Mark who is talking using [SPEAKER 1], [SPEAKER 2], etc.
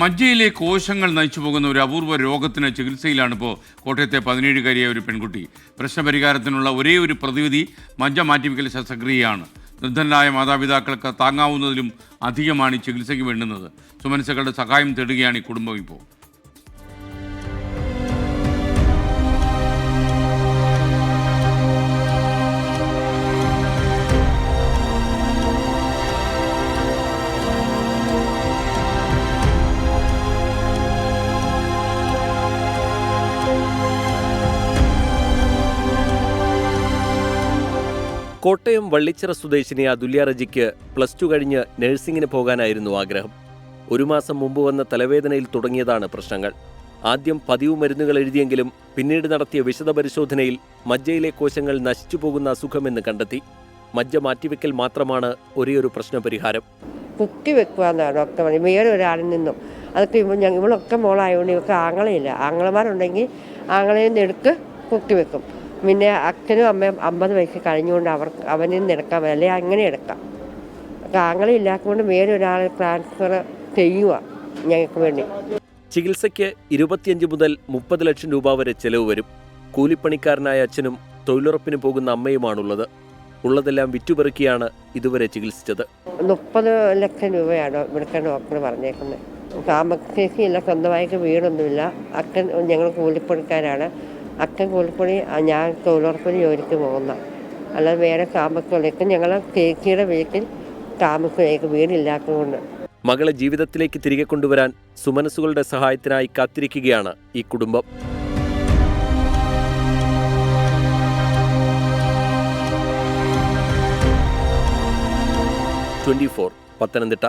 [SPEAKER 1] മജ്ജയിലെ കോശങ്ങൾ നയിച്ചു പോകുന്ന ഒരു അപൂർവ രോഗത്തിന് ചികിത്സയിലാണ് ഇപ്പോൾ കോട്ടയത്തെ പതിനേഴുകാരിയായ ഒരു പെൺകുട്ടി. പ്രശ്നപരിഹാരത്തിനുള്ള ഒരേ ഒരു പ്രതിവിധി മജ്ജ മാറ്റിവെക്കൽ ശസ്ത്രക്രിയയാണ്. നിർദ്ധനരായ മാതാപിതാക്കൾക്ക് താങ്ങാവുന്നതിലും അധികമാണ് ഈ ചികിത്സയ്ക്ക് വേണ്ടുന്നത്. സുമനസുകളുടെ സഹായം തേടുകയാണ് ഈ കുടുംബം ഇപ്പോൾ.
[SPEAKER 2] കോട്ടയം വള്ളിച്ചിറ സ്വദേശിനി അതുല്യ റജിക്ക് പ്ലസ് ടു കഴിഞ്ഞ് നഴ്സിംഗിന് പോകാനായിരുന്നു ആഗ്രഹം. ഒരു മാസം മുമ്പ് വന്ന തലവേദനയിൽ തുടങ്ങിയതാണ് പ്രശ്നങ്ങൾ. ആദ്യം പതിവ് മരുന്നുകൾ എഴുതിയെങ്കിലും പിന്നീട് നടത്തിയ വിശദ പരിശോധനയിൽ മജ്ജയിലെ കോശങ്ങൾ നശിച്ചു പോകുന്ന അസുഖമെന്ന് കണ്ടെത്തി. മജ്ജ മാറ്റിവെക്കൽ മാത്രമാണ് ഒരേയൊരു പ്രശ്നപരിഹാരം.
[SPEAKER 3] കുത്തി വെക്കുകയെന്നാണ് ഡോക്ടർ പറഞ്ഞു വേറെ ഒരാളിൽ നിന്നും. അതൊക്കെ ഇവ ഞങ്ങൾ ഇവളൊക്കെ മോളായതുകൊണ്ട് ഇവക്ക് ആങ്ങളയില്ല. ആങ്ങളമാരുണ്ടെങ്കിൽ ആങ്ങളയിൽ നിന്ന് എടുക്ക് കുത്തി വെക്കും. പിന്നെ അച്ഛനും അമ്മയും അമ്പത് വയസ്സ് കഴിഞ്ഞുകൊണ്ട് അവർക്ക് അവനിൽ നിന്ന് എടുക്കാം അല്ലെങ്കിൽ അങ്ങനെ എടുക്കാം. താങ്കളെ ആങ്ങളില്ലാത്തതുകൊണ്ട് വേറെ ഒരാളെ ട്രാൻസ്ഫർ ചെയ്യുക ഞങ്ങൾക്ക് വേണ്ടി.
[SPEAKER 2] ചികിത്സയ്ക്ക് ഇരുപത്തിയഞ്ച് മുതൽ മുപ്പത് ലക്ഷം രൂപ വരെ ചെലവ് വരും. കൂലിപ്പണിക്കാരനായ അച്ഛനും തൊഴിലുറപ്പിന് പോകുന്ന അമ്മയുമാണുള്ളത്. ഉള്ളതെല്ലാം വിറ്റുപെറുക്കിയാണ് ഇതുവരെ ചികിത്സിച്ചത്.
[SPEAKER 3] മുപ്പത് ലക്ഷം രൂപയാണ് ഇവിടുത്തെ ഡോക്ടർ പറഞ്ഞേക്കുന്നത്. സാമ്പത്തികയില്ല സ്വന്തമായിട്ട് വീടൊന്നുമില്ല. അച്ഛൻ ഞങ്ങൾ കൂലിപ്പണിക്കാരാണ്. അച്ഛൻ കൂലിപ്പണി ഞാൻ തൊഴിലുറപ്പിന് ജോലിക്ക് പോകുന്ന. അല്ലാതെ വേറെ സാമ്പത്തികത്തിലേക്ക് ഞങ്ങൾ ചേച്ചിയുടെ വീട്ടിൽ താമസിലേക്ക് വീടില്ലാത്തതുകൊണ്ട്.
[SPEAKER 2] മകളെ ജീവിതത്തിലേക്ക് തിരികെ കൊണ്ടുവരാൻ സുമനസുകളുടെ സഹായത്തിനായി കാത്തിരിക്കുകയാണ് ഈ കുടുംബം. Twenty four Pathanamthitta